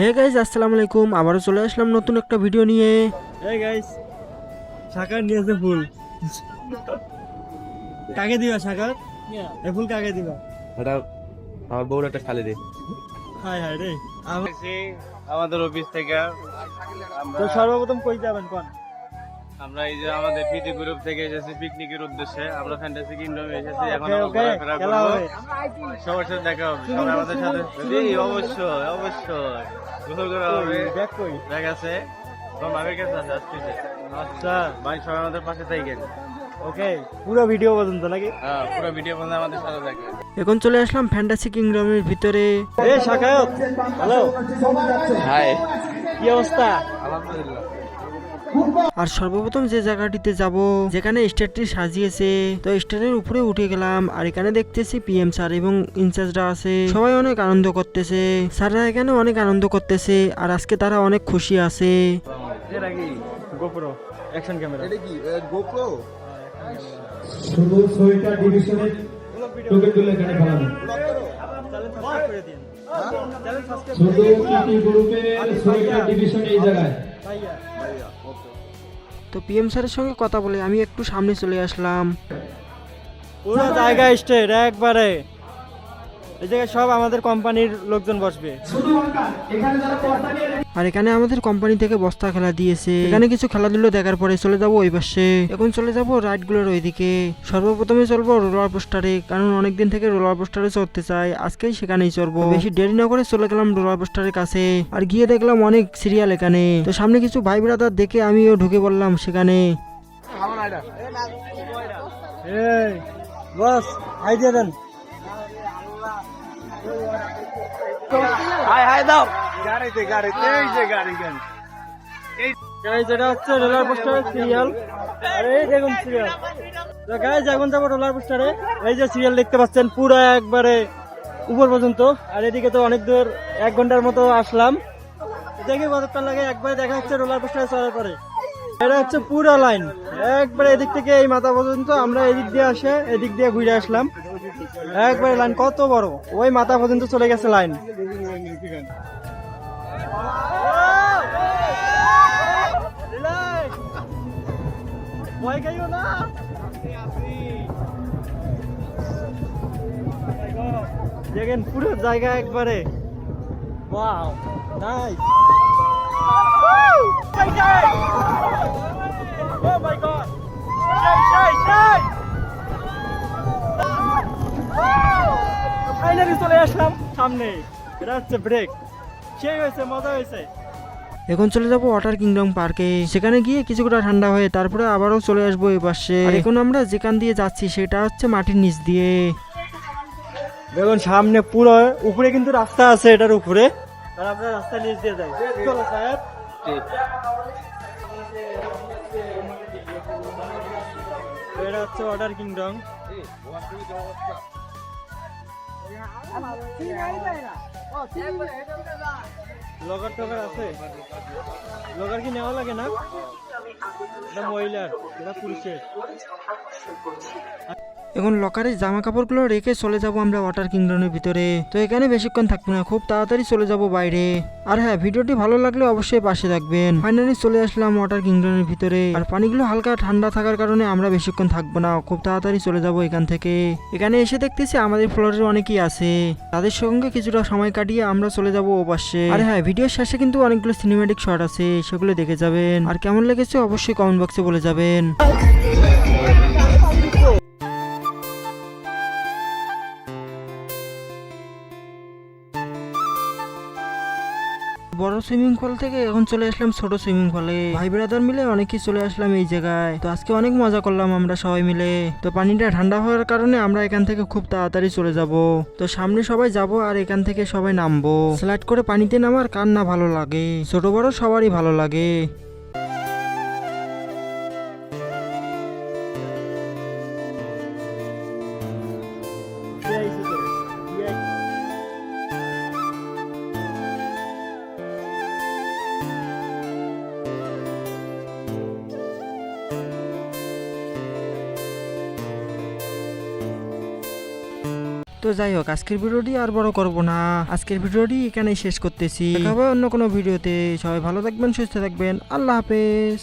Hey guys আসসালামু আলাইকুম। আবারও চলে আসলাম নতুন একটা ভিডিও নিয়ে। হে গাইস সাকার নিয়েছে ফুল। কাকে দিবা সাকার? এ ফুল কাকে দিবা? এটা আমার বউর একটা খালি দে। হাই হাই রে। আমাদের অফিস থেকে তো সর্বপ্রথম কই যাবেন কোন? আমরা এই যে আমাদের পিটি গ্রুপ থেকে এসেছি পিকনিকের উদ্দেশ্যে। আমরা ফ্যান্টাসি কিংডমে এসেছি এখন আমরা ঘোরাফেরা করব। সবার সাথে দেখা হবে সবাই আমাদের সাথে জি, অবশ্যই অবশ্যই। গোসল করা হবে। দেখ কই? ব্যাগ আছে। তোমার মামের কাছে আছে আসতেছে আচ্ছা। ভাই সবাই আমাদের পাশে থাকেন। ওকে পুরো ভিডিও পর্যন্ত নাকি? হ্যাঁ পুরো ভিডিও বন্ধু আমাদের সাথে থাকবেন এখন চলে আসলাম ফ্যান্টাসি কিংডমের ভিতরে। এ হ্যালো হাই কি অবস্থা? আলহামদুলিল্লাহ। আর সর্বপ্রথম যে জায়গাটিতে যাব যেখানে স্টেটটি সাজিয়েছে তো স্টেটের উপরে উঠে গেলাম আর এখানে দেখতেছি পিএম স্যার এবং ইনচার্জরা আছে। সবাই অনেক আনন্দ করতেছে স্যাররা এখানে অনেক আনন্দ করতেছে আর আজকে তারা অনেক খুশি আছে। এটা কি গোপ্রো শুধু ছয়টা ডিভিশনের টোকেনগুলো এখানে ফেলানো শুধু গ্রুপের ছয়টা ডিভিশন এই জায়গায়। ভাইয়া। তো পিএম স্যারের সঙ্গে কথা বলে আমি একটু সামনে চলে আসলাম। পুরো জায়গা স্টেট একবারে। এই জায়গায় সব আমাদের কোম্পানির লোকজন বসবে। আর এখানে আমাদের কোম্পানি থেকে বস্তা খেলা দিয়েছে। এখানে কিছু খেলাধুলো দেখার পরে চলে যাব ওই পাশে। এখন চলে যাব রাইডগুলোর ওইদিকে। সর্বপ্রথমে চলবো রোলার পোস্টারে কারণ অনেকদিন থেকে রোলার পোস্টারে চড়তে চাই। আজকেই সেখানেই চড়বো। বেশি দেরি না করে চলে গেলাম রোলার পোস্টারের কাছে। আর গিয়ে দেখলাম অনেক সিরিয়াল এখানে। তো সামনে কিছু ভাই ব্রাদার দেখে আমিও ঢুকে পড়লাম সেখানে। এই বস আইডিয়া দেন। হাই হাই, দাও। গাড়িতে গাড়িতে, এই যে গাড়ি এটা হচ্ছে রোলার সিরিয়াল আর দেখুন সিরিয়াল রোলার এই যে সিরিয়াল দেখতে পাচ্ছেন একবারে উপর পর্যন্ত। আর এদিকে তো অনেক দূর, এক ঘণ্টার মতো আসলাম। লাগে, একবারে দেখা রোলার পরে। এটা হচ্ছে পুরো লাইন একবারে এদিক থেকে এই মাথা পর্যন্ত, আমরা এদিক দিয়ে আসে, এদিক দিয়ে ঘুরে আসলাম। একবারে লাইন কত বড়? ওই মাথা পর্যন্ত চলে গেছে লাইন দেখেন পুরো জায়গা একবারে। শাই শাই ফাইনালি চলে আসলাম সামনে। এটা হচ্ছে ব্রেক সেই হয়েছে মজা হয়েছে। এখন চলে যাব ওয়াটার কিংডম পার্কে সেখানে গিয়ে কিছুটা ঠান্ডা হয়ে তারপরে আবারও চলে আসব এই পাশে। এখন আমরা যেখান দিয়ে যাচ্ছি সেটা হচ্ছে মাটির নিচ দিয়ে। দেখুন সামনে পুরো উপরে কিন্তু রাস্তা আছে এটার উপরে। আর আমরা রাস্তা নিচ দিয়ে যাই। চলো সাহেব। এটা হচ্ছে অর্ডার কিংডম লগর টগার আছে লগার কি নেওয়া লাগে না এটা মহিলার এটা পুরুষের এখন লকারে জামা কাপড়গুলো রেখে চলে যাব আমরা ওয়াটার কিংডমের ভিতরে। তো এখানে বেশিক্ষণ থাকব না, খুব তাড়াতাড়ি চলে যাব বাইরে। আর হ্যাঁ ভিডিওটি ভালো লাগলে অবশ্যই পাশে থাকবেন। ফাইনালি চলে আসলাম ওয়াটার কিংডমের ভিতরে। আর পানিগুলো হালকা ঠান্ডা থাকার কারণে আমরা বেশিক্ষণ থাকব না, খুব তাড়াতাড়ি চলে যাব এখান থেকে। এখানে এসে দেখতেছি আমাদের ফ্লোরের অনেকেই আছে। তাদের সঙ্গে কিছুটা সময় কাটিয়ে আমরা চলে যাব ও পাশে। আর হ্যাঁ ভিডিওর শেষে কিন্তু অনেকগুলো সিনেমেটিক শট আছে, সেগুলো দেখে যাবেন। আর কেমন লেগেছে অবশ্যই কমেন্ট বক্সে বলে যাবেন। বড় সুইমিং পুল থেকে এখন চলে আসলাম ছোট সুইমিং পুলে। ভাই ব্রাদার মিলে অনেকেই চলে আসলাম এই জায়গায়। তো আজকে অনেক মজা করলাম আমরা সবাই মিলে। তো পানিটা ঠান্ডা হওয়ার কারণে আমরা এখান থেকে খুব তাড়াতাড়ি চলে যাব। তো সামনে সবাই যাব আর এখান থেকে সবাই নামবো। স্লাইড করে পানিতে নামার কার না ভালো লাগে? ছোট বড় সবারই ভালো লাগে। তো যাই হোক, আজকের ভিডিওটি আর বড় করব না। আজকের ভিডিওটি এখানেই শেষ করতেছি। দেখা অন্য কোনো ভিডিওতে। সবাই ভালো থাকবেন, সুস্থ থাকবেন। আল্লাহ হাফেজ।